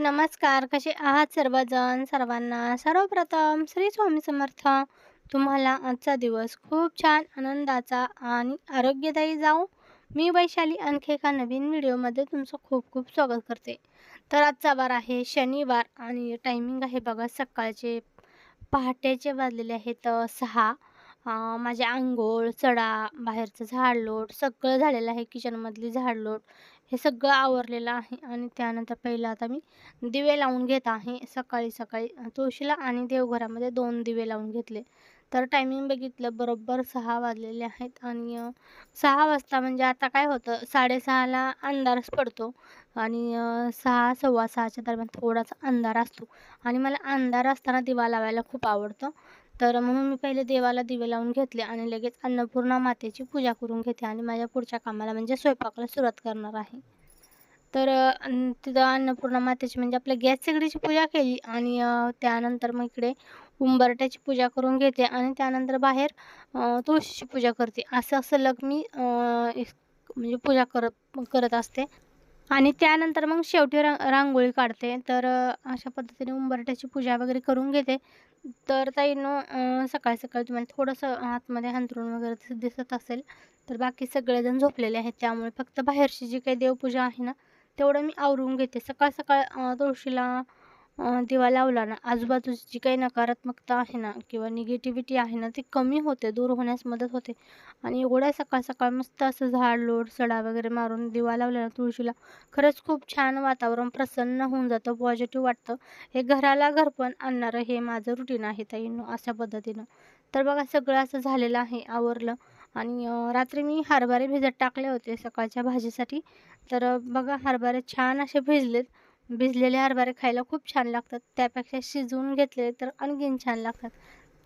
नमस्कार. कसे आहात सर्वजण? सर्वांना सर्वप्रथम श्री स्वामी समर्थ. तुम्हाला आजचा दिवस खूप छान, आनंदाचा आणि आरोग्यदायी जाऊ मी वैशाली आणखी एका नवीन व्हिडिओमध्ये तुमचं खूप खूप स्वागत करते. तर आजचा वार आहे शनिवार आणि टायमिंग आहे बघा सकाळचे पहाटेचे वाजलेले आहेत अ, 6. अ, माझे अंघोळ, सडा, बाहेरचं झाडलोट सगळं झालेलं आहे. किचनमधली झाडलोट हे सगळं आवरलेलं आहे आणि त्यानंतर पहिला आता मी दिवे लावून घेत आहे. सकाळी सकाळी तुळशीला आणि देवघरामध्ये दोन दिवे लावून घेतले. तर टायमिंग बघितलं बरोबर सहा वाजलेले आहेत आणि सहा वाजता म्हणजे आता काय होतं 6:30ला अंधारच पडतो आणि सहा सव्वा सहाच्या दरम्यान थोडासा अंधार असतो आणि मला अंधार असताना दिवा लावायला खूप आवडतं. तर म्हणून मी पहिले देवाला दिवे लावून घेतले आणि लगेच अन्नपूर्णा मातेची पूजा करून घेते आणि माझ्या पुढच्या कामाला म्हणजे स्वयंपाकाला सुरुवात करणार आहे. तर तिथं अन्नपूर्णा मातेची म्हणजे आपल्या गॅस शेगडीची पूजा केली आणि त्यानंतर मग इकडे उंबरट्याची पूजा करून घेते आणि त्यानंतर बाहेर तुळशीची पूजा करते. असं सलग मी म्हणजे पूजा करत करत असते आणि त्यानंतर मग शेवटी रांग रांगोळी काढते. तर अशा पद्धतीने उंबरट्याची पूजा वगैरे करून घेते. तर ताईनो अ, सकाळी-सकाळी तुम्हाला थोडंसं आतमध्ये अंथरूण वगैरे दिसत असेल, तर बाकी सगळेजण झोपलेले आहेत. त्यामुळे फक्त बाहेरची जी काही देवपूजा आहे ना, तेवढं मी आवरून घेते. सकाळ-सकाळ तुळशीला दिवा लावला ना, आजूबाजूची जी काही नकारात्मकता आहे ना किंवा निगेटिव्हिटी आहे ना, ती कमी होते, दूर होण्यास मदत होते आणि एवढ्या सकाळ-सकाळ मस्त असं झाड लोड सडा वगैरे मारून दिवा लावला ना तुळशीला, खरंच खूप छान वातावरण प्रसन्न होऊन जातं, पॉझिटिव्ह वाटतं. हे घराला घरपण आणणारं हे माझं रुटीन आहे ताईंनो, अशा पद्धतीनं. तर बघा सगळं असं झालेलं आहे, आवरलं आणि रात्री मी हरभरे भिजत टाकले होते सकाळच्या भाजीसाठी. तर बघा हरभरे छान असे भिजलेत. भिजलेले हरभरे खायला खूप छान लागतात. त्यापेक्षा शिजवून घेतलेले तर आणखीन छान लागतात.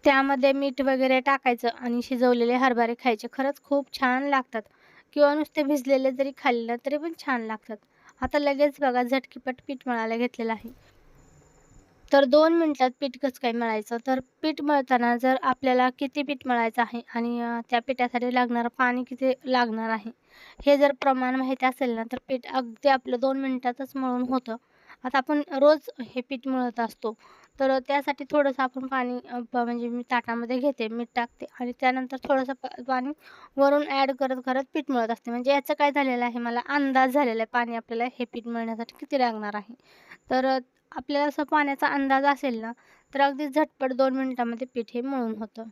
त्यामध्ये मीठ वगैरे टाकायचं आणि शिजवलेले हरभरे खायचे. खरंच खूप छान लागतात किंवा नुसते भिजलेले जरी खाल्ले ना, तरी पण छान लागतात. आता लगेच बघा झटकीपट पीठ मळायला घेतलेलं आहे. तर दोन मिनटात पीठ कसं काय मळायचं? तर पीठ मळताना जर आपल्याला किती पीठ मळायचं आहे आणि त्या पिठासाठी लागणारं पाणी किती लागणार आहे, हे जर प्रमाण माहिती असेल ना, तर पीठ अगदी आपलं दोन मिनटातच मळून होतं. आता आपण रोज हे पीठ मळत असतो, तर त्यासाठी थोडंसं आपण पाणी प म्हणजे मी ताटामध्ये घेते, मीठ टाकते आणि त्यानंतर थोडंसं प पाणी वरून ॲड करत-करत पीठ मळत असते. म्हणजे याचं काय झालेलं आहे, मला अंदाज झालेला आहे पाणी आपल्याला हे पीठ मळण्यासाठी किती लागणार आहे. तर आपल्याला असं पाण्याचा अंदाज असेल ना, तर अगदी झटपट दोन मिनिटामध्ये पीठ हे मळून होतं.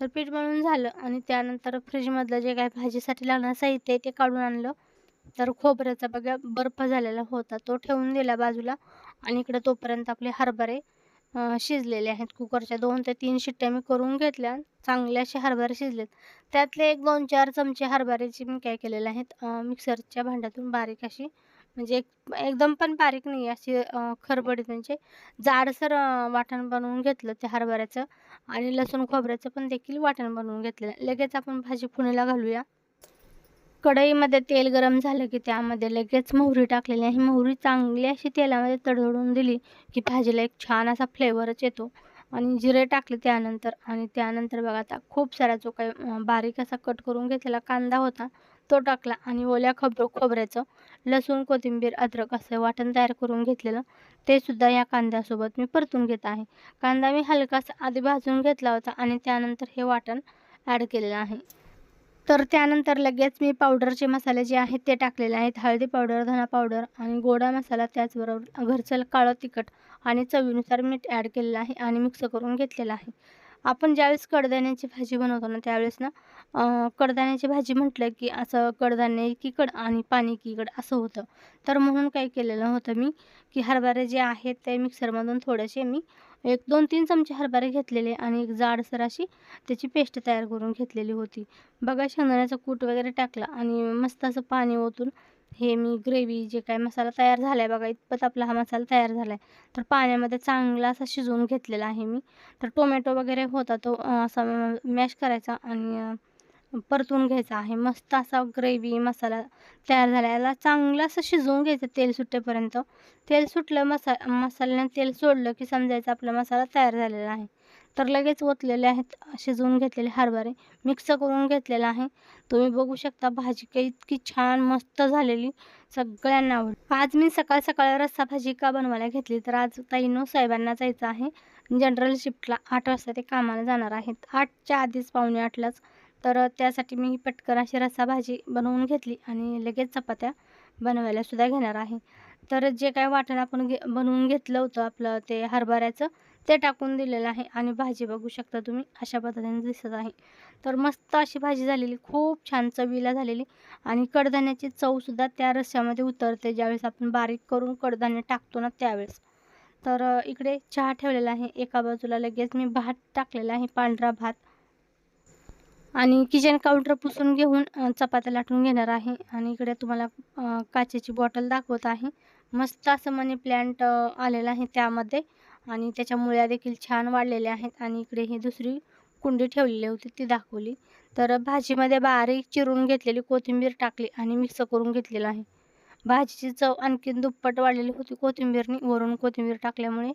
तर पीठ मळून झालं आणि त्यानंतर फ्रीजमधलं जे काही भाजीसाठी लागणारं साहित्य आहे ते काढून आणलं. तर खोबऱ्याचा बघा बर्फ झालेला होता, तो ठेवून दिला बाजूला आणि इकडे तोपर्यंत आपले हरभरे शिजलेले आहेत. कुकरच्या दोन ते तीन शिट्ट्या मी करून घेतल्या. चांगले असे हरभरे शिजलेत. त्यातले एक 2-4 चमचे हरभऱ्याची मी काय केलेले आहेत मिक्सरच्या भांड्यातून बारीक अशी म्हणजे एक एकदम पण बारीक नाही अशी खरबडीत म्हणजे जाडसर वाटण बनवून घेतलं त्या हरभऱ्याचं आणि लसूण खोबऱ्याचं पण देखील वाटण बनवून घेतलेलं. लगेच आपण भाजी फोडणीला घालूया. कढईमध्ये तेल गरम झालं की त्यामध्ये लगेच मोहरी टाकलेली आहे. मोहरी चांगली अशी तेलामध्ये तडतडून दिली की भाजीला एक छान असा फ्लेवरच येतो आणि जिरे टाकले त्यानंतर आणि त्यानंतर बघा आता खूप सारा जो काही बारीक असा कट करून घेतलेला कांदा होता तो टाकला आणि ओल्या खोब खोबऱ्याचं लसूण, कोथिंबीर, अद्रक असं वाटण तयार करून घेतलेलं ते सुद्धा या कांद्यासोबत मी परतून घेत आहे. कांदा मी हलकासा आधी भाजून घेतला होता आणि त्यानंतर हे वाटण ॲड केलेलं आहे. तर त्यानंतर लगेच मी पावडरचे मसाले जे आहेत ते टाकलेले आहेत. हळदी पावडर, धना पावडर आणि गोडा मसाला त्याचबरोबर घरचं काळं तिखट आणि चवीनुसार मीठ ॲड केलेलं आहे आणि मिक्स करून घेतलेलं आहे. आपण ज्यावेळेस कडधान्याची भाजी बनवतो ना, त्यावेळेस ना कडधान्याची भाजी म्हटलं की असं कडधान्य एकीकडं आणि पाणी एकीकडं असं होतं. तर म्हणून काय केलेलं होतं मी, की हरभरे जे आहेत ते मिक्सरमधून थोडेसे मी एक 2-3 चमचे हरभरे घेतलेले आणि एक जाडसर अशी त्याची पेस्ट तयार करून घेतलेली होती. बघा शेंगदाण्याचा कूट वगैरे टाकला आणि मस्त असं पाणी ओतून हे मी ग्रेव्ही जे काय मसाला तयार झाला आहे बघा, इतपत आपला हा मसाला तयार झाला आहे. तर पाण्यामध्ये चांगला असा शिजवून घेतलेला आहे मी. तर टोमॅटो वगैरे होता तो असा मॅश करायचा आणि परतून घ्यायचा आहे. मस्त असा ग्रेव्ही मसाला तयार झाला. याला चांगलं असं शिजवून घ्यायचं तेल सुटेपर्यंत. तेल सुटलं मसा मसाल्याने तेल सोडलं की समजायचं आपला मसाला तयार झालेला आहे. तर लगेच ओतलेले आहेत शिजवून घेतलेले हरभरे मिक्स करून घेतलेला आहे तुम्ही बघू शकता भाजी काही इतकी छान मस्त झालेली सगळ्यांना आवड आज मी सकाळ सकाळ रस्सा भाजी का बनवायला घेतली तर आज ताईनो साहेबांना जायचं आहे जनरल शिफ्टला आठ वाजता ते कामाला जाणार आहेत आठच्या आधीच पावणे आठलाच तर त्यासाठी मी पटकन अशी रस्सा भाजी बनवून घेतली आणि लगेच चपात्या बनवायलासुद्धा घेणार आहे. तर जे काय वाटण आपण घे बनवून घेतलं होतं आपलं ते हरभऱ्याचं ते टाकून दिलेलं आहे आणि भाजी बघू शकता तुम्ही अशा पद्धतीने दिसत आहे. तर मस्त अशी भाजी झालेली खूप छान चवीला झालेली आणि कडधान्याची चवसुद्धा त्या रस्स्यामध्ये उतरते ज्यावेळेस आपण बारीक करून कडधान्य टाकतो ना त्यावेळेस. तर इकडे चहा ठेवलेला आहे एका बाजूला लगेच मी भात टाकलेला आहे पांढरा भात. आणि किचन काउंटर पुसून घेऊन चपात्या लाटून घेणार आहे. आणि इकडे तुम्हाला काचेची बॉटल दाखवत आहे. मस्त असं मनी प्लॅन्ट आलेलं आहे त्यामध्ये. आणि त्याच्या मुळ्या देखील छान वाढलेल्या आहेत. आणि इकडे ही दुसरी कुंडी ठेवलेली होती ती दाखवली. तर भाजीमध्ये बारीक चिरून घेतलेली कोथिंबीर टाकली आणि मिक्स करून घेतलेलं आहे. भाजीची चव आणखीन दुप्पट वाढलेली होती कोथिंबीरनी. वरून कोथिंबीर टाकल्यामुळे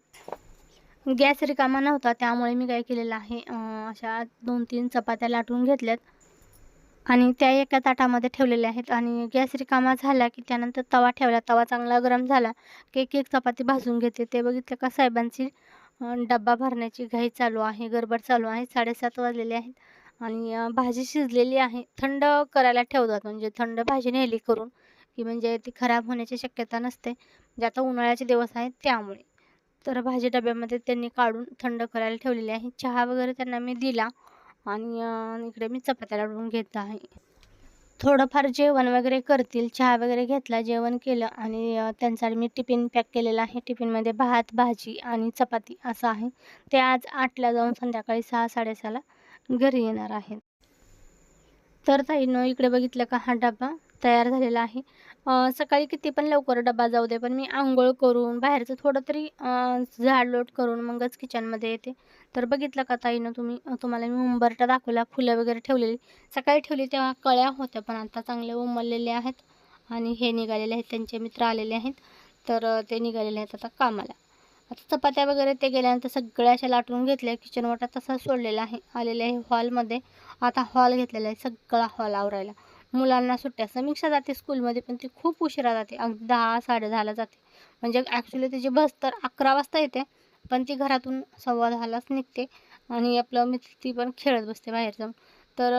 गॅस रिकामा नव्हता त्यामुळे मी काय केलेलं आहे अशा दोन तीन चपात्या लाटून घेतल्यात. आणि त्या एका ताटामध्ये ठेवलेल्या आहेत. आणि गॅस रिकामा झाला की त्यानंतर तवा ठेवला. तवा चांगला गरम झाला की एक एक चपाती भाजून घेते. ते बघितलं का साहेबांची डब्बा भरण्याची घाई चालू आहे गडबड चालू आहे. साडेसात वाजलेले आहेत. आणि भाजी शिजलेली आहे. थंड करायला ठेवतात. म्हणजे थंड भाजी नेली करून. की म्हणजे ती खराब होण्याची शक्यता नसते. म्हणजे आता उन्हाळ्याचे दिवस आहेत त्यामुळे. तर भाजी डब्यामध्ये त्यांनी काढून थंड करायला ठेवलेली आहे. चहा वगैरे त्यांना मी दिला आणि इकडे मी चपात्या लाडून घेत आहे. थोडंफार जेवण वगैरे करतील चहा वगैरे घेतला जेवण केलं आणि त्यांचा मी टिफिन पॅक केलेला आहे. टिफिनमध्ये भात भाजी आणि चपाती असं आहे. ते आज आठला जाऊन संध्याकाळी सहा साडेसहाला घरी येणार आहेत. तर ताईनं इकडे बघितलं का हा डबा? तयार झालेला आहे. सकाळी किती पण लवकर डबा जाऊ दे पण मी आंघोळ करून बाहेरचं थोडं तरी झाडलोट करून मगच किचनमध्ये येते. तर बघितलं का ताईनं तुम्ही? तुम्हाला मी उंबरटा दाखवला फुलं वगैरे ठेवलेली. सकाळी ठेवली तेव्हा कळ्या होत्या पण आता चांगले उमललेले आहेत आणि हे निघालेले आहेत त्यांचे मित्र आलेले आहेत. तर ते निघालेले आहेत आता कामाला. आता चपात्या वगैरे ते गेल्यानंतर सगळ्या अशा लाटून घेतल्या किचन वाटा तसा सोडलेला आहे आलेले आहे हॉलमध्ये. आता हॉल घेतलेला आहे सगळा हॉल आवरायला. मुलांना सुट्ट्या. समीक्षा जाते स्कूलमध्ये पण ती खूप उशिरा जाते. अगदी दहा साडे दहाला जाते. म्हणजे ॲक्च्युली तिची बस तर अकरा वाजता येते पण ती घरातून सव्वा दहालाच निघते. आणि आपलं मी ती पण खेळत बसते बाहेर जाऊन. तर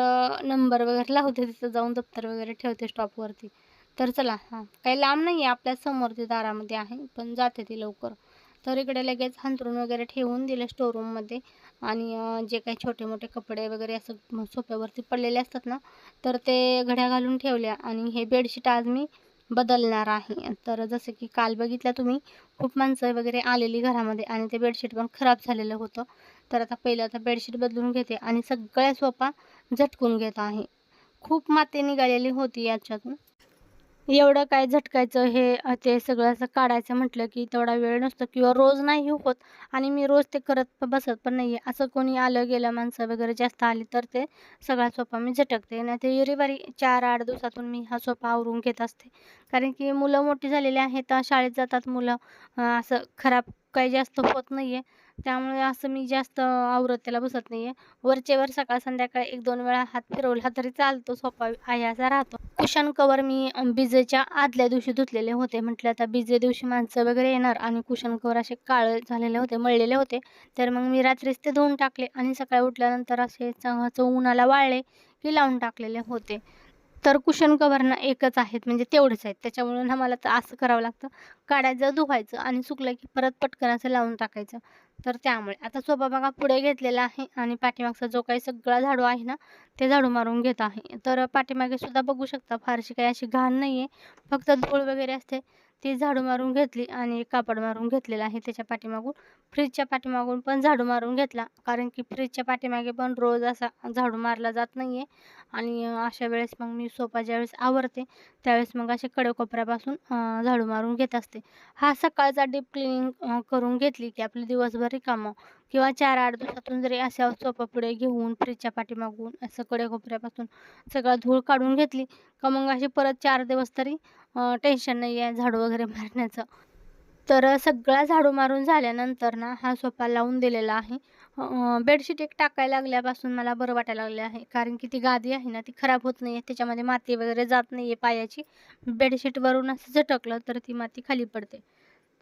नंबर वगैरे लावते तिथं जाऊन दप्तर वगैरे ठेवते स्टॉपवरती तर चला हां. काही लांब नाही आहे आपल्यासमोर ते दारामध्ये आहे पण जाते ती लवकर. तर इकडे लगेच हंतरून वगैरे ठेवून दिले स्टोरूममध्ये आणि जे काही छोटे मोठे कपडे वगैरे असं सोप्यावरती पडलेले असतात ना तर ते घड्या घालून ठेवल्या आणि हे बेडशीट आज मी बदलणार आहे. तर जसं की काल बघितलं तुम्ही खूप माणसं वगैरे आलेली घरामध्ये आणि ते बेडशीट पण खराब झालेलं होतं. तर आता पहिलं आता बेडशीट बदलून घेते आणि सगळ्या सोपा झटकून घेत आहे. खूप माती निघालेली होती याच्यातून. एवढं काय झटकायचं हे ते सगळं असं काढायचं म्हटलं की तेवढा वेळ नसतो किंवा रोज नाही होत आणि मी रोज ते करत बसत पण नाही आहे असं कोणी आलं गेलं माणसं वगैरे जास्त आली तर ते सगळा सोपा मी झटकते. नाही ते रविवारी चार आठ दिवसातून मी हा सोपा आवरून घेत असते. कारण की मुलं मोठी झालेली आहेत शाळेत जातात मुलं असं खराब काही जास्त होत नाही आहे त्यामुळे असं मी जास्त आवरत बसत नाही आहे वरचेवर सकाळ संध्याकाळ एक दोन वेळा हात फिरवला तरी चालतो सोपा आहे असा राहतो. कुशन कवर मी बिजेच्या आदल्या दिवशी धुतलेले होते. म्हटलं आता बिजे दिवशी माणसं वगैरे येणार आणि कुशन कवर असे काळे झालेले होते मळलेले होते. तर मग मी रात्रीच ते धुवून टाकले आणि सकाळी उठल्यानंतर असे उन्हाला वाळले की लावून टाकलेले होते. तर कुशन कवर एकच आहेत म्हणजे तेवढेच आहेत. त्याच्यामुळे ना मला तर असं करावं लागतं. काढायचं धुवायचं आणि सुकलं की परत पटकन असं लावून टाकायचं. तर त्यामुळे. आता सोफा बघा पुढे घेतलेला आहे आणि पाठीमागचा जो काही सगळा झाडू आहे ना ते झाडू मारून घेत आहे. तर पाठीमागे सुद्धा बघू शकता फारशी काही अशी घाण नाही आहे फक्त धूळ वगैरे असते. ती झाडू मारून घेतली आणि कापड मारून घेतलेलं आहे त्याच्या पाठीमागून. फ्रीजच्या पाठीमागून पण झाडू मारून घेतला कारण की फ्रीजच्या पाठीमागे पण रोज असा झाडू मारला जात नाही आहे आणि अशा वेळेस मग मी सोफा ज्यावेळेस आवरते त्यावेळेस मग असे कडेकोपऱ्यापासून झाडू मारून घेत असते. हा सकाळचा डीप क्लिनिंग करून घेतली की आपली दिवसभर कामं किंवा चार आठ दिवसातून जरी अशा सोफा पुढे घेऊन फ्रीजच्या पाठीमागून असं कडेकोपऱ्यापासून सगळं धूळ काढून घेतली का मग अशी परत चार दिवस तरी टेन्शन नाही आहे झाडू वगैरे मारण्याचं तर सगळा झाडू मारून झाल्यानंतर ना हा सोफा लावून दिलेला आहे. बेडशीट एक टाकायला लागल्यापासून मला बरं वाटायला लागले आहे. कारण की ती गादी आहे ना ती खराब होत नाही आहे. त्याच्यामध्ये माती वगैरे जात नाही आहे पायाची. बेडशीटवरून असं झटकलं तर ती माती खाली पडते.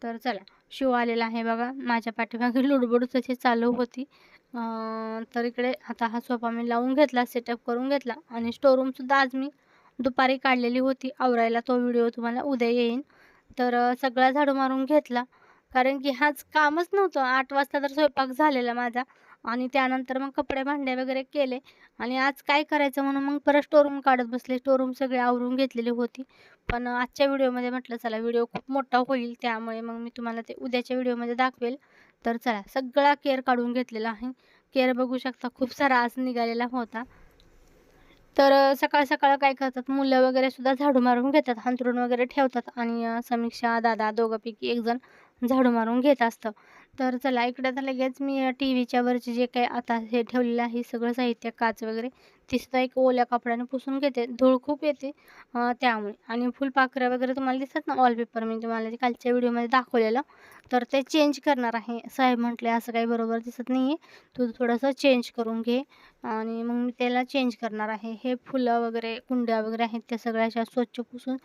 तर चला शिव आलेला आहे बघा. माझ्या पाठीमागे लुडबुड तशी चालू होती. तर इकडे आता हा सोफा मी लावून घेतला, सेटअप करून घेतला आणि स्टोरूमसुद्धा आज मी दुपारी काढलेली होती आवरायला. तो व्हिडिओ तुम्हाला उद्या येईन. तर सगळा झाडू मारून घेतला. कारण की हाच कामच नव्हतं. आठ वाजता तर स्वयंपाक झालेला माझा आणि त्यानंतर मग कपडे भांडे वगैरे केले आणि आज काय करायचं म्हणून मग परत स्टोरूम काढत बसले. स्टोरूम सगळी आवरून घेतलेली होती. पण आजच्या व्हिडिओमध्ये म्हटलं चला व्हिडिओ खूप मोठा होईल त्यामुळे मग मी तुम्हाला ते उद्याच्या व्हिडिओमध्ये दाखवेल. तर चला सगळा केअर काढून घेतलेला आहे. केअर बघू शकता खूप सारा आज निघालेला होता. तर सकाळ-सकाळ काय करतात मुलं वगैरे सुद्धा झाडू मारून घेतात. अंथरूण वगैरे ठेवतात आणि समीक्षा, दादा दोघंपैकी एक जण झाडू मारून घेत असतं. तर चला इकडे तर लगेच मी टी व्हीच्या वरचे जे काही आता हे ठेवलेलं आहे सगळं साहित्य काच वगैरे ते सुद्धा एक ओल्या कपड्याने पुसून घेते. धूळ खूप येते त्यामुळे आणि फुलपाखरं वगैरे तुम्हाला दिसतात ना वॉलपेपर मी तुम्हाला ते कालच्या व्हिडिओमध्ये दाखवलेलं. तर ते चेंज करणार आहे. साहेब म्हटले, "असं काही बरोबर दिसत नाही आहे. तू थोडंसं चेंज करून घे." आणि मग मी त्याला चेंज करणार आहे. हे फुलं वगैरे, कुंड्या वगैरे आहेत त्या सगळ्या अशा स्वच्छ पुसून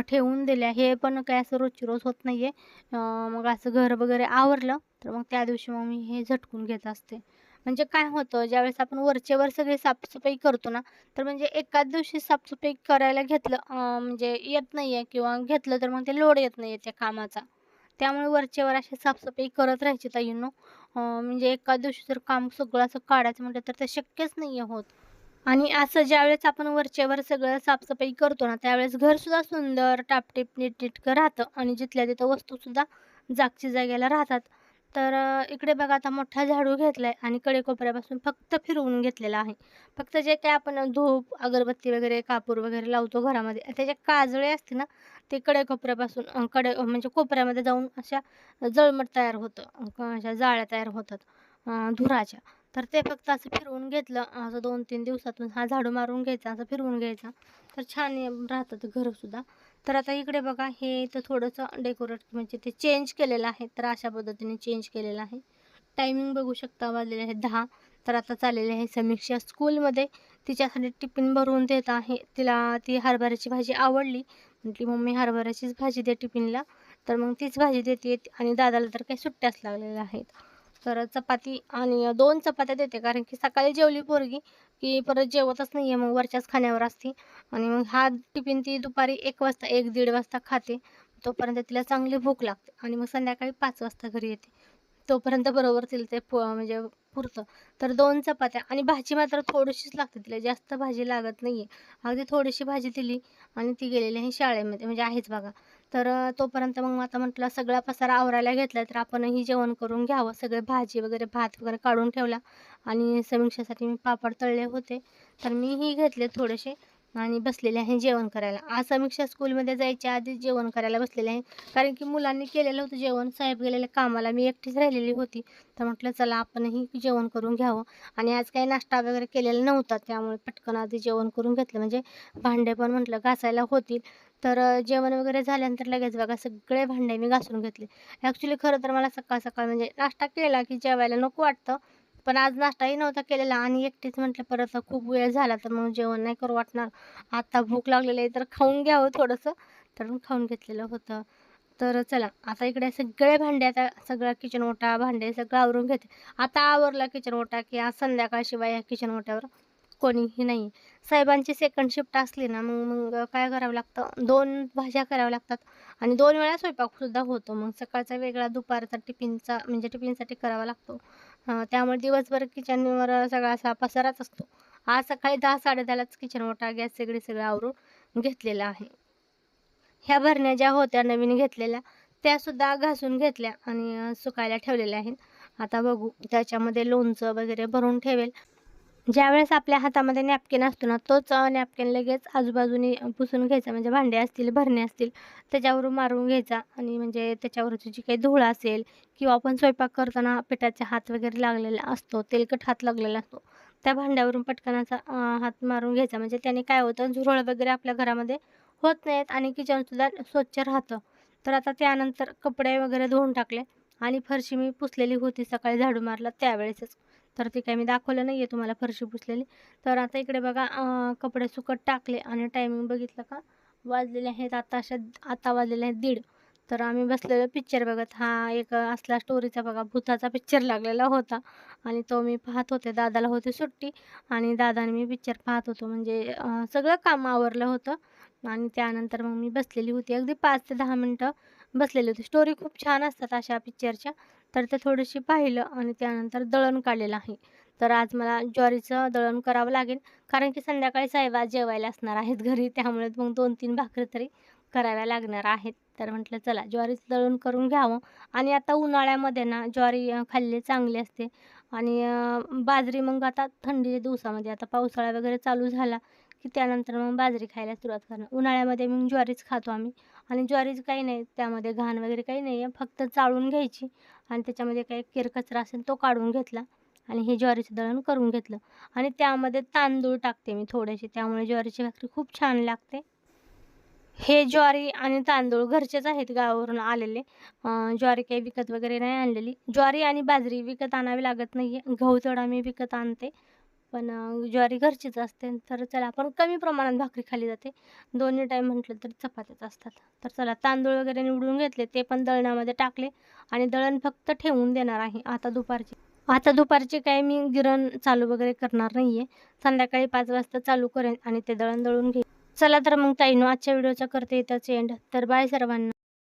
ठेवून दिल्या. हे पण काय असं रोजची रोज होत नाही आहे. मग असं घर वगैरे आवरलं तर मग त्या दिवशी मग मी हे झटकून घेत असते. म्हणजे काय होतं ज्यावेळेस आपण वरचेवर वर सगळी साफसफाई करतो ना, तर म्हणजे एकाच दिवशी साफसफाई करायला घेतलं म्हणजे येत नाही आहे किंवा घेतलं तर मग ते लोड येत नाही आहे त्या कामाचा. त्यामुळे वरचेवर वर अशी साफसफाई करत राहायची ताईंनो. म्हणजे एका दिवशी जर काम सगळं असं काढायचं म्हटलं तर ते शक्यच नाही आहे होत. आणि असं ज्यावेळेस आपण वरचेवर सगळं साफसफाई करतो ना, त्यावेळेस घरसुद्धा सुंदर, टापटीप, नीटनेटकं राहतं आणि जिथल्या तिथं वस्तूसुद्धा जागची जागेला राहतात. तर इकडे बघा आता मोठा झाडू घेतला आहे आणि कडेकोपऱ्यापासून फक्त फिरवून घेतलेला आहे. फक्त जे काय आपण धूप, अगरबत्ती वगैरे, कापूर वगैरे लावतो घरामध्ये, त्याचे काजळे असते ना, ते कडेकोपऱ्यापासून कडे म्हणजे कोपऱ्यामध्ये जाऊन अशा जळमट तयार होतं. अशा जाळ्या तयार होतात धुराच्या. तर ते फक्त असं फिरवून घेतलं. असं 2-3 दिवसातून हा झाडू मारून घ्यायचा, असं फिरवून घ्यायचा. तर छान राहतं ते घरसुद्धा. तर आता इकडे बघा हे तर थोडंसं डेकोरेट म्हणजे ते चेंज केलेलं आहे. तर अशा पद्धतीने चेंज केलेलं आहे. टायमिंग बघू शकता वाजलेले आहे दहा तर आता चाललेली आहे समीक्षा स्कूलमध्ये. तिच्यासाठी टिफिन भरून देत आहे. तिला ती हरभऱ्याची भाजी आवडली. म्हटली, "मम्मी हरभऱ्याचीच भाजी दे टिफिनला." तर मग तीच भाजी देते आणि दादाला तर काही सुट्ट्याच लागलेल्या आहेत. तर चपाती आणि दोन चपात्या देते कारण की सकाळी जेवली पोरगी, की परत जेवतच नाही आहे. मग वरच्याच खाण्यावर असते आणि मग हा टिफिन ती दुपारी एक वाजता एक दीड वाजता खाते. तोपर्यंत तिला चांगली भूक लागते आणि मग संध्याकाळी पाच वाजता घरी येते. तोपर्यंत बरोबर तिला ते प म्हणजे पुरतं. तर दोन चपात्या आणि भाजी मात्र थोडीशीच लागते तिला, जास्त भाजी लागत नाही आहे. अगदी थोडीशी भाजी दिली आणि ती गेलेली आहे शाळेमध्ये म्हणजे आहेच बघा. तर तोपर्यंत मग आता म्हटलं सगळा पसारा आवरायला घेतला तर आपणही जेवण करून घ्यावं. सगळे भाजी वगैरे, भात वगैरे काढून ठेवला आणि समीक्षासाठी मी पापड तळले होते. तर मीही घेतले थोडेसे आणि बसलेले आहे जेवण करायला. आज समीक्षा स्कूलमध्ये जायच्या आधीच जेवण करायला बसलेले आहे. कारण की मुलांनी केलेलं होतं जेवण. साहेब गेलेल्या कामाला. मी एकटीच राहिलेली होती. तर म्हटलं चला आपणही जेवण करून घ्यावं आणि आज काही नाश्ता वगैरे केलेला नव्हता. त्यामुळे पटकन आधी जेवण करून घेतलं म्हणजे भांडे पण म्हटलं घासायला होतील. तर जेवण वगैरे झाल्यानंतर लगेच बघा सगळे भांडे मी घासून घेतले. ॲक्च्युली खरं तर मला सकाळ-सकाळ म्हणजे नाश्ता केला की जेवायला नको वाटतं. पण आज नाश्ताही नव्हता केलेला आणि एकटीच म्हटलं परत खूप वेळ झाला तर मग जेवण नाही करू वाटणार. आत्ता भूक लागलेली आहे तर खाऊन घ्यावं थोडंसं. तर मग खाऊन घेतलेलं होतं. तर चला आता इकडे सगळे भांडे आता सगळा किचन ओटा, भांडे सगळं आवरून घेते. आता आवरला किचन ओटा की आज संध्याकाळशिवाय ह्या किचन ओट्यावर कोणीही नाही. साहेबांची सेकंड शिफ्ट असली ना मग मग काय करावं लागतं दोन भाज्या कराव्या लागतात आणि दोन वेळा स्वयंपाकसुद्धा होतो. मग सकाळचा वेगळा, दुपारचा टिफिनचा म्हणजे टिफिनसाठी करावा लागतो. त्यामुळे दिवसभर किचनवर सगळा असा पसाराच असतो. आज सकाळी 10-10:30लाच किचन मोठा गॅस सगळे सगळं आवरून घेतलेला आहे. ह्या भरण्या ज्या होत्या नवीन घेतलेल्या त्यासुद्धा घासून घेतल्या आणि सुकायला ठेवलेल्या आहेत. आता बघू त्याच्यामध्ये लोणचं वगैरे भरून ठेवेल. ज्यावेळेस आपल्या हातामध्ये नॅपकिन असतो ना, तोच नॅपकिन लगेच आजूबाजूने पुसून घ्यायचा. म्हणजे भांडे असतील, भरणे असतील त्याच्यावरून मारून घ्यायचा आणि म्हणजे त्याच्यावरची जी काही धूळ असेल किंवा आपण स्वयंपाक करताना पिठाचा हात वगैरे लागलेला असतो, तेलकट हात लागलेला असतो. त्या भांड्यावरून पटकनाचा हात मारून घ्यायचा. म्हणजे त्याने काय होतं झुरळ वगैरे आपल्या घरामध्ये होत नाहीत आणि किचनसुद्धा स्वच्छ राहतं. तर आता त्यानंतर कपडे वगैरे धुवून टाकले आणि फरशी मी पुसलेली होती सकाळी झाडू मारला त्यावेळेसच तर ते काही मी दाखवलं नाही आहे तुम्हाला फरशी पुसलेली. तर आता इकडे बघा कपडे सुकत टाकले आणि टायमिंग बघितलं का? वाजलेले आहेत आता अशा आता वाजलेले आहेत दीड. तर आम्ही बसलेलो पिक्चर बघत. हा एक असला स्टोरीचा बघा भूताचा पिक्चर लागलेला होता. आणि तो मी पाहत होते दादाला होती सुट्टी. आणि दादाने मी पिक्चर पाहत होतो. म्हणजे सगळं काम आवरलं होतं. आणि त्यानंतर मग मी बसलेली होती. अगदी पाच ते दहा मिनटं बसलेली होती. स्टोरी खूप छान असतात अशा पिक्चरच्या तर ते थोडीशी पाहिलं आणि त्यानंतर दळण काढलेलं आहे. तर आज मला ज्वारीचं दळण करावं लागेल कारण की संध्याकाळी साहेबा जेवायला असणार आहेत घरी त्यामुळे मग दोन तीन भाकरी तरी कराव्या लागणार आहेत. तर म्हटलं चला ज्वारीचं दळण करून घ्यावं. आणि आता उन्हाळ्यामध्ये ना ज्वारी खाल्ली चांगली असते. आणि बाजरी मग आता थंडीच्या दिवसामध्ये आता पावसाळा वगैरे चालू झाला की त्यानंतर मग बाजरी खायला सुरुवात करणार. उन्हाळ्यामध्ये मग ज्वारीच खातो आम्ही. आणि ज्वारीच काही नाही त्यामध्ये घाण वगैरे काही नाही आहे फक्त चाळून घ्यायची. आणि त्याच्यामध्ये काही केरकचरा असेल तो काढून घेतला आणि हे ज्वारीचं दळण करून घेतलं. आणि त्यामध्ये तांदूळ टाकते मी थोडेसे त्यामुळे ज्वारीची भाकरी खूप छान लागते. हे ज्वारी आणि तांदूळ घरचेच आहेत गावावरून आलेले. ज्वारी काही विकत वगैरे नाही आणलेली. ज्वारी आणि बाजरी विकत आणावी लागत नाही आहे गहू तेवढा मी विकत आणते. पण ज्वारी घरचीच असते तर चला पण कमी प्रमाणात भाकरी खाली जाते. दोन्ही टाईम म्हटलं तर चपात्याच असतात. तर चला तांदूळ वगैरे निवडून घेतले ते पण दळणामध्ये टाकले आणि दळण फक्त ठेवून देणार आहे. आता दुपारची आता दुपारची काय मी गिरण चालू वगैरे करणार नाही आहे संध्याकाळी पाच वाजता चालू करेन आणि ते दळण दळून घेईन. चला तर मग ताईनो आजच्या व्हिडिओचा करते इथंच एंड तर बाय सर्वांना.